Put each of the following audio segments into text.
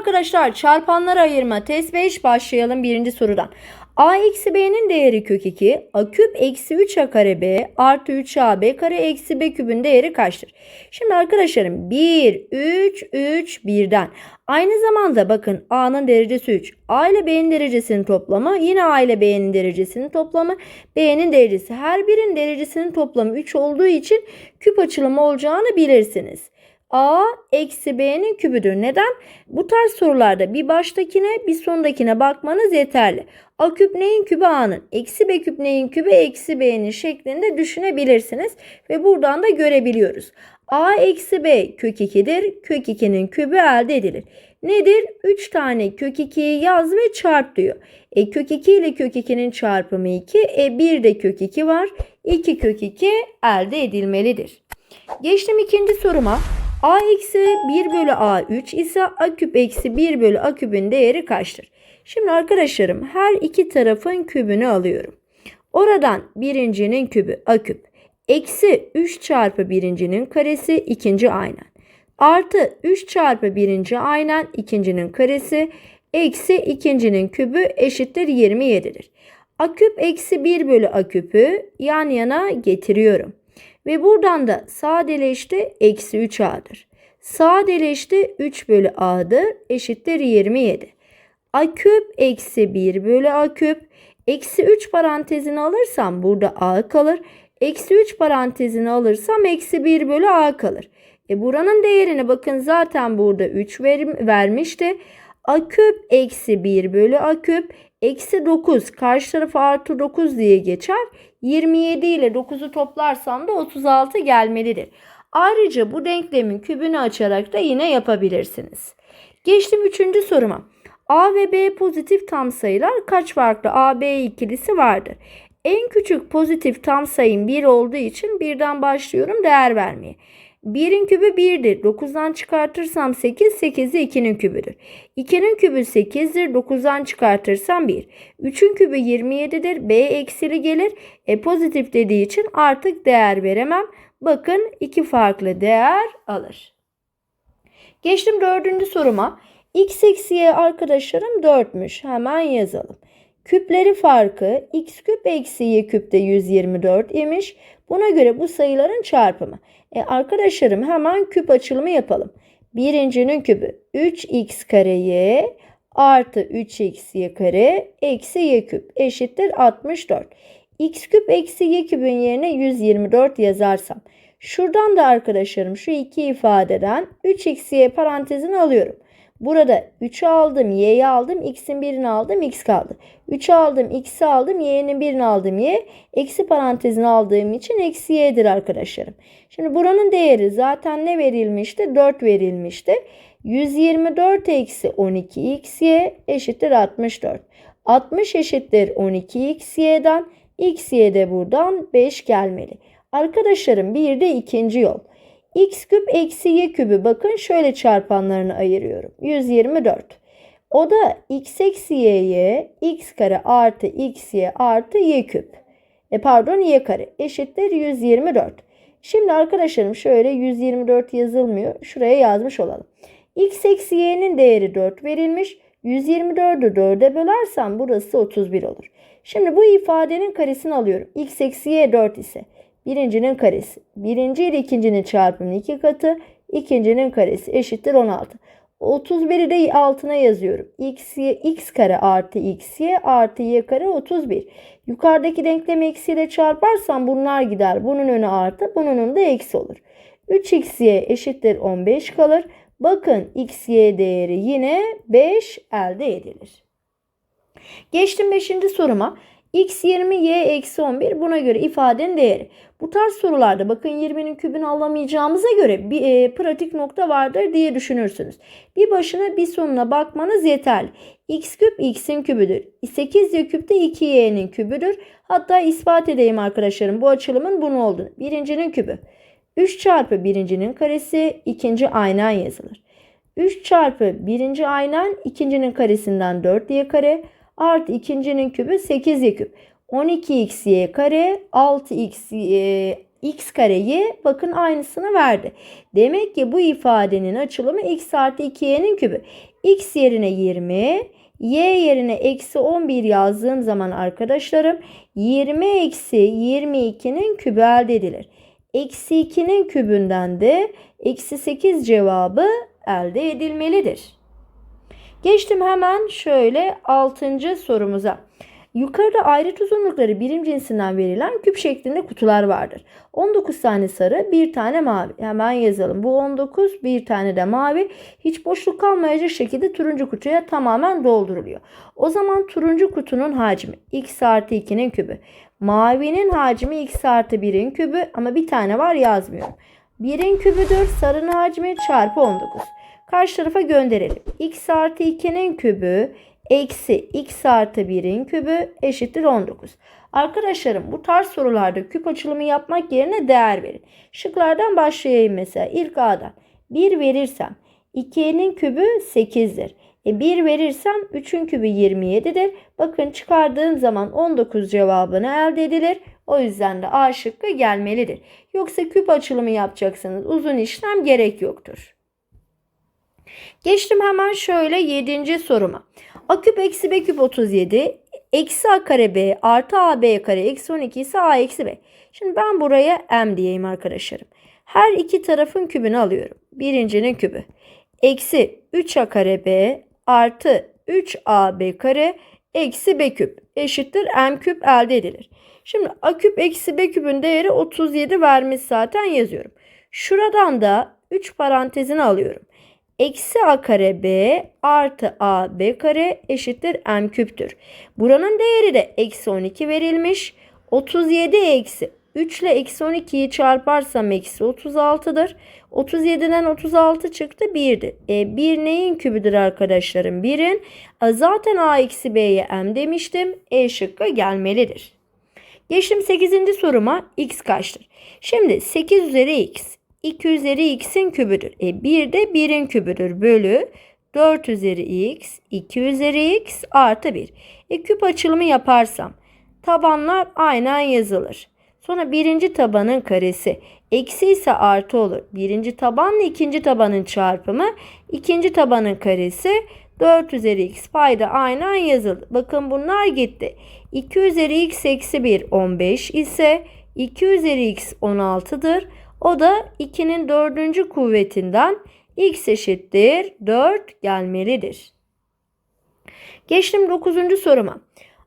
arkadaşlar çarpanları ayırma test 5 başlayalım birinci sorudan. a eksi b'nin değeri kök 2. a küp eksi 3a kare b artı 3ab kare eksi b kübün değeri kaçtır? Şimdi arkadaşlarım 1, 3, 3, 1'den. Aynı zamanda bakın a'nın derecesi 3. a ile b'nin derecesinin toplamı yine a ile b'nin derecesinin toplamı b'nin derecesi. Her birinin derecesinin toplamı 3 olduğu için küp açılımı olacağını bilirsiniz a eksi b'nin kübüdür. Neden? Bu tarz sorularda bir baştakine bir sondakine bakmanız yeterli. A küp neyin kübü a'nın? Eksi b küp neyin kübü eksi b'nin şeklinde düşünebilirsiniz. Ve buradan da görebiliyoruz. a eksi b kök 2'dir. Kök 2'nin kübü elde edilir. Nedir? 3 tane kök 2'yi yaz ve çarp diyor. E kök 2 ile kök 2'nin çarpımı 2. E 1 de kök 2 var. 2 kök 2 elde edilmelidir. Geçtim ikinci soruma. A eksi 1 bölü A 3 ise A küp eksi 1 bölü A küpün değeri kaçtır? Şimdi arkadaşlarım her iki tarafın kübünü alıyorum. Oradan birincinin kübü A küp. Eksi 3 çarpı birincinin karesi ikinci aynen. Artı 3 çarpı birinci aynen ikincinin karesi. Eksi ikincinin kübü eşittir 27'dir. A küp eksi 1 bölü A küpü yan yana getiriyorum. Ve buradan da sadeleşti eksi 3a'dır. Sadeleşti 3 bölü a'dır eşittir 27. A küp eksi 1 bölü a küp. Eksi 3 parantezini alırsam burada a kalır. Eksi 3 parantezini alırsam eksi 1 bölü a kalır. E buranın değerini bakın zaten burada 3 ver, vermişti. A küp eksi 1 bölü a küp eksi 9 karşı tarafa artı 9 diye geçer. 27 ile 9'u toplarsam da 36 gelmelidir. Ayrıca bu denklemin kübünü açarak da yine yapabilirsiniz. Geçtim 3. soruma. A ve B pozitif tam sayılar kaç farklı AB ikilisi vardır? En küçük pozitif tam sayım 1 olduğu için birden başlıyorum değer vermeye. 1'in kübü 1'dir. 9'dan çıkartırsam 8, 8 de 2'nin kübüdür. 2'nin kübü 8'dir. 9'dan çıkartırsam 1. 3'ün kübü 27'dir. B eksili gelir. E pozitif dediği için artık değer veremem. Bakın iki farklı değer alır. Geçtim dördüncü soruma. X eksi y arkadaşlarım 4'müş. Hemen yazalım. Küpleri farkı x küp eksi y küp de 124 imiş. Buna göre bu sayıların çarpımı. E arkadaşlarım hemen küp açılımı yapalım. Birincinin kübü 3x kare y artı 3x y kare eksi y küp eşittir 64. x küp eksi y küpün yerine 124 yazarsam. Şuradan da arkadaşlarım şu iki ifadeden 3x y parantezini alıyorum. Burada 3'ü aldım, y'yi aldım, x'in birini aldım, x kaldı. 3'ü aldım, x'i aldım, y'nin birini aldım, y. Eksi parantezini aldığım için eksi y'dir arkadaşlarım. Şimdi buranın değeri zaten ne verilmişti? 4 verilmişti. 124 eksi 12xy eşittir 64. 60 eşittir 12xy'den. xy de buradan 5 gelmeli. Arkadaşlarım bir de ikinci yol x küp eksi y kübü bakın şöyle çarpanlarını ayırıyorum. 124. O da x eksi y'ye x kare artı x y artı y küp. E pardon y kare eşittir 124. Şimdi arkadaşlarım şöyle 124 yazılmıyor. Şuraya yazmış olalım. x eksi y'nin değeri 4 verilmiş. 124'ü 4'e bölersem burası 31 olur. Şimdi bu ifadenin karesini alıyorum. x eksi y 4 ise Birincinin karesi. Birinci ile ikincinin çarpımının iki katı. ikincinin karesi eşittir 16. 31'i de altına yazıyorum. X, x kare artı x y artı y kare 31. Yukarıdaki denklemi eksiyle çarparsam bunlar gider. Bunun önü artı bunun önü de eksi olur. 3xy eşittir 15 kalır. Bakın xy değeri yine 5 elde edilir. Geçtim 5. soruma. X 20 y eksi 11 buna göre ifadenin değeri. Bu tarz sorularda bakın 20'nin kübünü alamayacağımıza göre bir e, pratik nokta vardır diye düşünürsünüz. Bir başına bir sonuna bakmanız yeterli. x küp x'in kübüdür. 8 y küp de 2y'nin kübüdür. Hatta ispat edeyim arkadaşlarım bu açılımın bunu olduğunu. Birincinin kübü. 3 çarpı birincinin karesi ikinci aynen yazılır. 3 çarpı birinci aynen ikincinin karesinden 4 y kare artı ikincinin kübü 8y küp. 12xy kare 6x e, x kare y bakın aynısını verdi. Demek ki bu ifadenin açılımı x artı 2y'nin kübü. x yerine 20, y yerine eksi 11 yazdığım zaman arkadaşlarım 20 eksi 22'nin kübü elde edilir. Eksi 2'nin kübünden de eksi 8 cevabı elde edilmelidir. Geçtim hemen şöyle 6. sorumuza. Yukarıda ayrıt uzunlukları birim cinsinden verilen küp şeklinde kutular vardır. 19 tane sarı, bir tane mavi. Hemen yazalım. Bu 19, bir tane de mavi. Hiç boşluk kalmayacak şekilde turuncu kutuya tamamen dolduruluyor. O zaman turuncu kutunun hacmi x artı 2'nin kübü. Mavinin hacmi x artı 1'in kübü ama bir tane var yazmıyorum. 1'in kübüdür sarının hacmi çarpı 19. Karşı tarafa gönderelim. x artı 2'nin kübü eksi x artı 1'in kübü eşittir 19. Arkadaşlarım bu tarz sorularda küp açılımı yapmak yerine değer verin. Şıklardan başlayayım mesela. İlk A'dan 1 verirsem 2'nin kübü 8'dir. E 1 verirsem 3'ün kübü 27'dir. Bakın çıkardığım zaman 19 cevabını elde edilir. O yüzden de A şıkkı gelmelidir. Yoksa küp açılımı yapacaksınız. Uzun işlem gerek yoktur. Geçtim hemen şöyle 7. soruma. A küp eksi B küp 37 eksi A kare B artı AB kare eksi 12 ise A eksi B. Şimdi ben buraya M diyeyim arkadaşlarım. Her iki tarafın kübünü alıyorum. Birincinin kübü. Eksi 3A kare B artı 3AB kare eksi B küp eşittir M küp elde edilir. Şimdi A küp eksi B küpün değeri 37 vermiş zaten yazıyorum. Şuradan da 3 parantezini alıyorum. Eksi a kare b artı a b kare eşittir m küptür. Buranın değeri de eksi 12 verilmiş. 37 eksi 3 ile eksi 12'yi çarparsam eksi 36'dır. 37'den 36 çıktı 1'dir. E, 1 neyin kübüdür arkadaşlarım? 1'in. E, zaten a eksi b'ye m demiştim. E şıkkı gelmelidir. Geçtim 8. soruma x kaçtır? Şimdi 8 üzeri x 2 üzeri x'in kübüdür. E 1 de 1'in kübüdür bölü 4 üzeri x 2 üzeri x artı 1. E küp açılımı yaparsam tabanlar aynen yazılır. Sonra birinci tabanın karesi eksi ise artı olur. Birinci tabanla ikinci tabanın çarpımı ikinci tabanın karesi 4 üzeri x payda aynen yazıldı. Bakın bunlar gitti. 2 üzeri x eksi 1 15 ise 2 üzeri x 16'dır. O da 2'nin dördüncü kuvvetinden x eşittir 4 gelmelidir. Geçtim 9. soruma.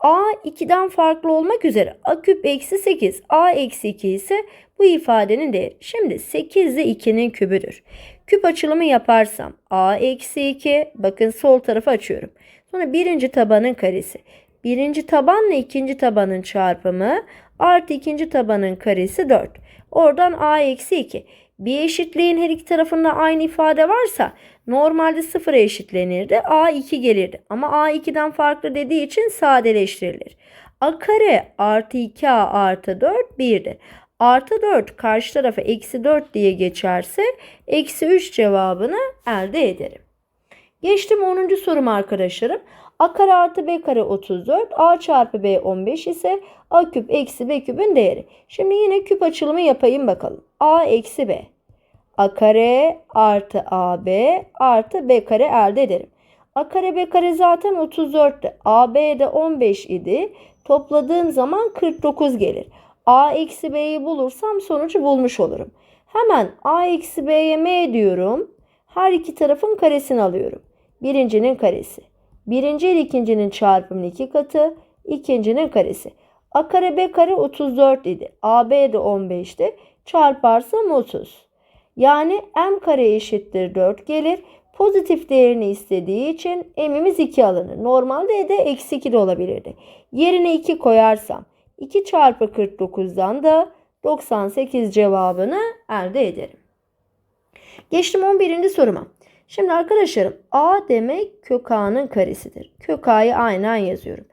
a 2'den farklı olmak üzere a küp eksi 8 a eksi 2 ise bu ifadenin değeri. Şimdi 8 de 2'nin kübüdür. Küp açılımı yaparsam a eksi 2 bakın sol tarafı açıyorum. Sonra birinci tabanın karesi. Birinci tabanla ikinci tabanın çarpımı artı ikinci tabanın karesi 4. Oradan a eksi 2. Bir eşitliğin her iki tarafında aynı ifade varsa normalde sıfıra eşitlenirdi. a 2 gelirdi. Ama a 2'den farklı dediği için sadeleştirilir. a kare artı 2a artı 4 1'dir. Artı 4 karşı tarafa eksi 4 diye geçerse eksi 3 cevabını elde ederim. Geçtim 10. sorum arkadaşlarım. A kare artı B kare 34. A çarpı B 15 ise A küp eksi B küpün değeri. Şimdi yine küp açılımı yapayım bakalım. A eksi B. A kare artı AB artı B kare elde ederim. A kare B kare zaten 34'tü. AB de 15 idi. Topladığım zaman 49 gelir. A eksi B'yi bulursam sonucu bulmuş olurum. Hemen A eksi B'ye M diyorum. Her iki tarafın karesini alıyorum. Birincinin karesi. Birinci ile ikincinin çarpımının iki katı. ikincinin karesi. A kare B kare 34 idi. AB de 15'ti. Çarparsam 30. Yani M kare eşittir 4 gelir. Pozitif değerini istediği için m'imiz 2 alınır. Normalde de eksi 2 de olabilirdi. Yerine 2 koyarsam 2 çarpı 49'dan da 98 cevabını elde ederim. Geçtim 11. soruma. Şimdi arkadaşlarım A demek kök A'nın karesidir. Kök A'yı aynen yazıyorum.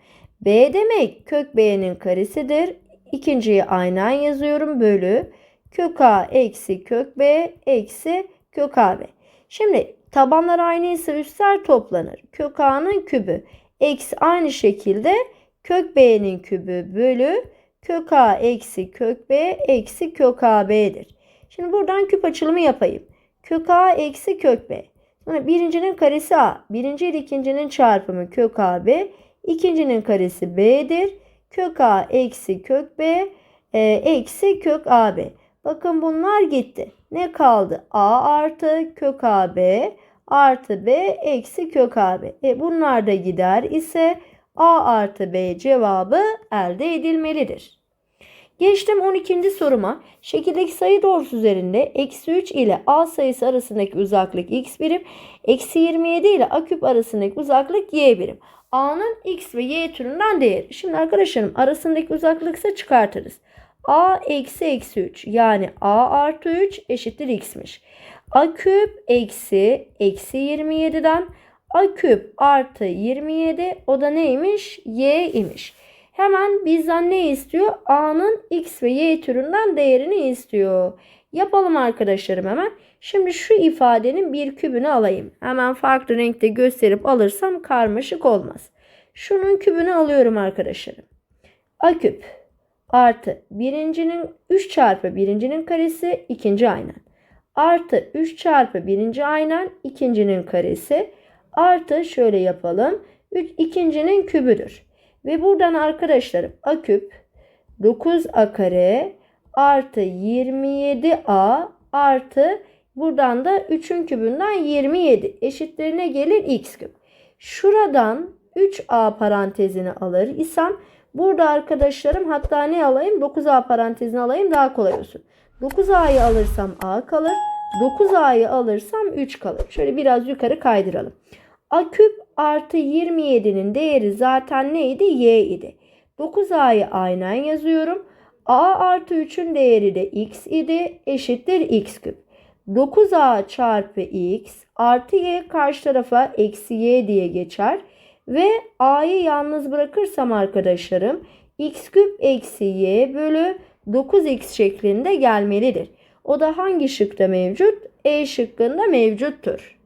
B demek kök B'nin karesidir. İkinciyi aynen yazıyorum. Bölü kök A eksi kök B eksi kök AB. Şimdi tabanlar aynıysa üstler toplanır. Kök A'nın kübü eksi aynı şekilde kök B'nin kübü bölü kök A eksi kök B eksi kök AB'dir. Şimdi buradan küp açılımı yapayım. Kök A eksi kök B. Sonra birincinin karesi A. Birinci ile ikincinin çarpımı kök AB. İkincinin karesi B'dir. Kök A eksi kök B e, eksi kök AB. Bakın bunlar gitti. Ne kaldı? A artı kök AB artı B eksi kök AB. E bunlar da gider ise A artı B cevabı elde edilmelidir. Geçtim 12. soruma. Şekildeki sayı doğrusu üzerinde eksi 3 ile A sayısı arasındaki uzaklık x birim, eksi 27 ile A küp arasındaki uzaklık y birim. A'nın x ve y türünden değeri. Şimdi arkadaşlarım arasındaki uzaklıksa çıkartırız. A eksi eksi 3 yani A artı 3 eşittir x'miş. A küp eksi eksi 27'den A küp artı 27 o da neymiş? Y imiş. Hemen bizden ne istiyor? A'nın x ve y türünden değerini istiyor. Yapalım arkadaşlarım hemen. Şimdi şu ifadenin bir kübünü alayım. Hemen farklı renkte gösterip alırsam karmaşık olmaz. Şunun kübünü alıyorum arkadaşlarım. A küp artı birincinin 3 çarpı birincinin karesi ikinci aynen. Artı 3 çarpı birinci aynen ikincinin karesi. Artı şöyle yapalım. 3, ikincinin kübüdür. Ve buradan arkadaşlarım a küp 9a kare artı 27a artı buradan da 3'ün kübünden 27 eşitlerine gelir x küp. Şuradan 3a parantezini alır isem burada arkadaşlarım hatta ne alayım 9a parantezini alayım daha kolay olsun. 9a'yı alırsam a kalır. 9a'yı alırsam 3 kalır. Şöyle biraz yukarı kaydıralım. A küp artı 27'nin değeri zaten neydi? Y idi. 9A'yı aynen yazıyorum. A artı 3'ün değeri de x idi. Eşittir x küp. 9A çarpı x artı y karşı tarafa eksi y diye geçer. Ve A'yı yalnız bırakırsam arkadaşlarım x küp eksi y bölü 9x şeklinde gelmelidir. O da hangi şıkta mevcut? E şıkkında mevcuttur.